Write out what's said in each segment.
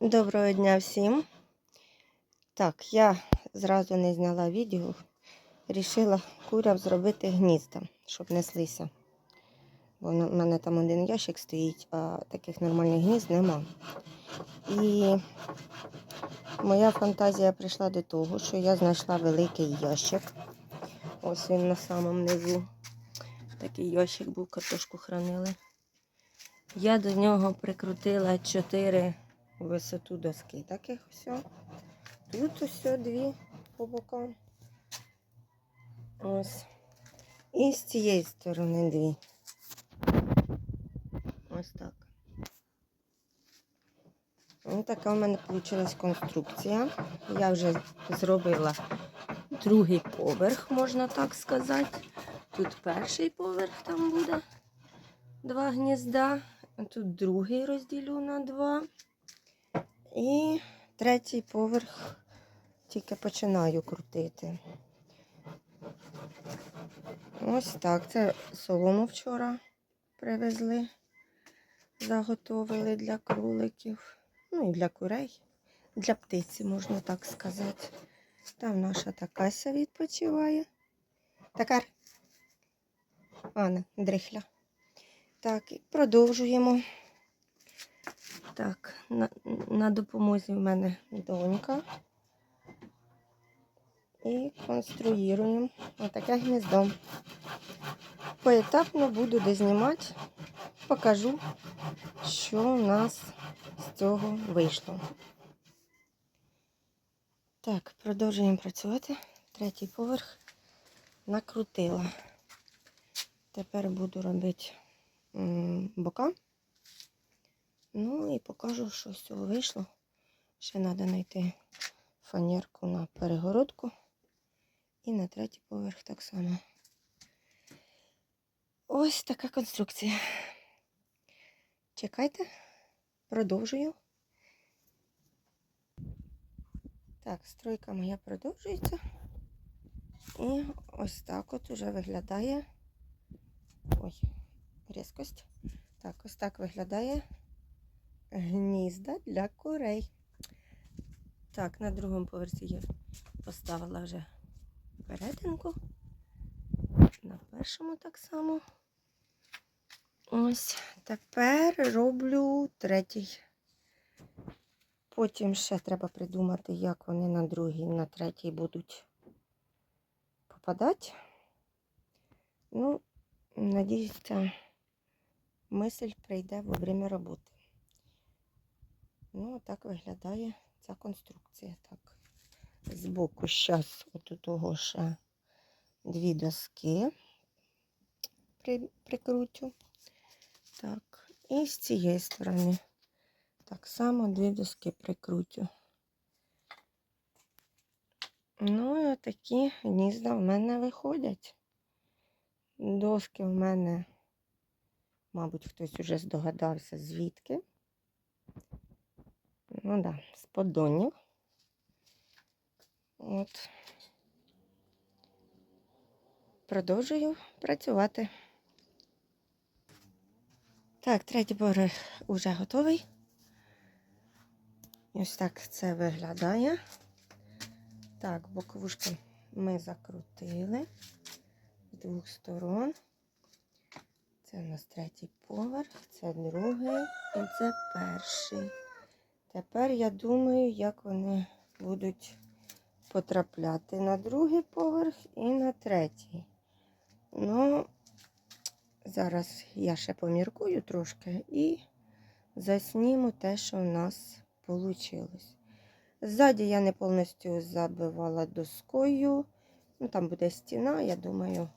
Доброго дня всім. Так, я зразу не зняла відео. Рішила курям зробити гнізда, щоб неслися. Бо в мене там один ящик стоїть, а таких нормальних гнізд нема. І моя фантазія прийшла до того, що я знайшла великий ящик. Ось він на самому низу. Такий ящик був, картошку хранили. Я до нього прикрутила чотири висоту доски. Таких ось. Тут ось дві по бокам. Ось. І з цієї сторони дві. Ось так. Ось така в мене вийшла конструкція. Я вже зробила другий поверх, можна так сказати. Тут перший поверх там буде два гнізда. Тут другий розділю на два. І третій поверх тільки починаю крутити. Ось так. Це солому вчора привезли, заготовили для кроликів. Ну і для курей, для птиці, можна так сказати. Там наша такася відпочиває. Такар. Ана, дрихля. Так, продовжуємо. Так, на, на допомозі в мене донька. І конструюємо отаке гніздо. Поетапно буду де знімати, покажу, що у нас з цього вийшло. Так, продовжуємо працювати. Третій поверх накрутила. Тепер буду робити бока. Ну і покажу, що з цього вийшло. Ще треба знайти фанерку на перегородку. І на третій поверх так само. Ось така конструкція. Чекайте, продовжую. Так, стройка моя продовжується. І ось так от уже виглядає. Ой, різкость. Так, ось так виглядає гнізда для курей. Так, на другому поверсі я поставила вже перетинку. На першому так само. Ось, тепер роблю третій. Потім ще треба придумати, як вони на другий, на третій будуть попадати. Ну, надіюсь, ця мисль прийде во время роботи. Ну, так виглядає ця конструкція. Так. Збоку зараз от у того ще дві доски при, прикрутю. Так, і з цієї сторони так само дві доски прикрутю. Ну і отакі гнізда в мене виходять. Доски в мене, мабуть, хтось уже здогадався, звідки. Ну да, з поддонів. От. Продовжую працювати. Так, третій поверх уже готовий. Ось так це виглядає. Так, боковушки ми закрутили з двох сторон. Це у нас третій поверх, це другий і це перший. Тепер я думаю, як вони будуть потрапляти на другий поверх і на третій. Ну, зараз я ще поміркую трошки і засніму те, що в нас вийшло. Ззаді я не повністю забивала доскою. Ну, там буде стіна, я думаю,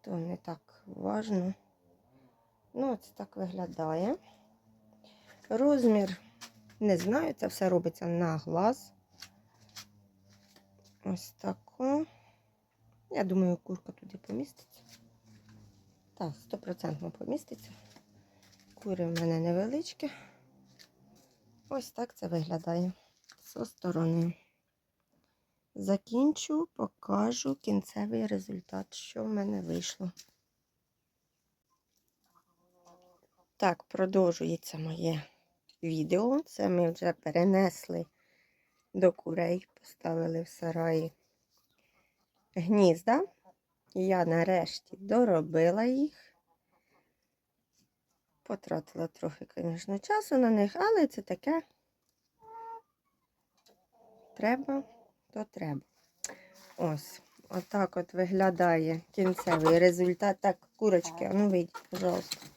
то не так важно. Ну, це так виглядає. Розмір, не знаю, це все робиться на глаз. Ось тако. Я думаю, курка туди поміститься. Так, стопроцентно поміститься. Кури в мене невеличкі. Ось так це виглядає зі сторони. Закінчу, покажу кінцевий результат, що в мене вийшло. Так, продовжується моє відео. Це ми вже перенесли до курей, поставили в сараї гнізда. Я нарешті доробила їх. Потратила трохи, звісно, часу на них, але це таке. Треба, то треба. Ось, отак от виглядає кінцевий результат. Так, курочки, а ну вийдіть, пожалуйста.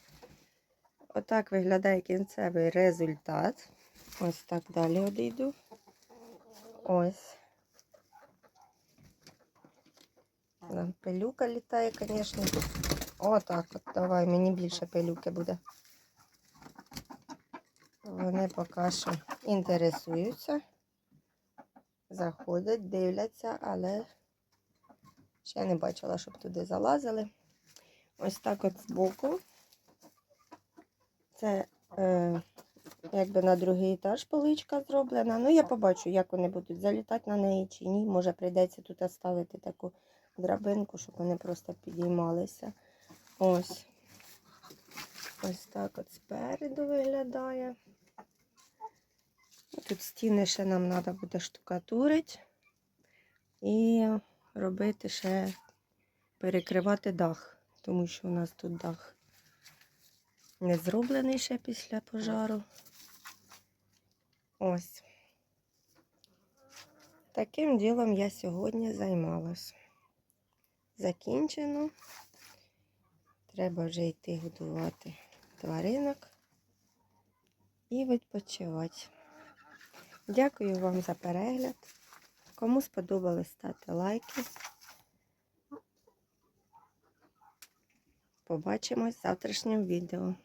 Отак виглядає кінцевий результат. Ось так далі одійду. Ось. Там пилюка літає, звісно. Отак от, давай, мені більше пилюки буде. Вони поки що інтересуються, заходять, дивляться, але ще не бачила, щоб туди залазили. Ось так от збоку. Це е, якби на другий етаж поличка зроблена. Ну, я побачу, як вони будуть залітати на неї чи ні. Може, прийдеться тут ставити таку драбинку, щоб вони просто підіймалися. Ось. Ось так от спереду виглядає. Тут стіни ще нам треба буде штукатурити і робити ще перекривати дах, тому що у нас тут дах не зроблений ще після пожару. Ось. Таким ділом я сьогодні займалась. Закінчено. Треба вже йти годувати тваринок і відпочивати. Дякую вам за перегляд. Кому сподобалось, ставте лайки. Побачимось в завтрашньому відео.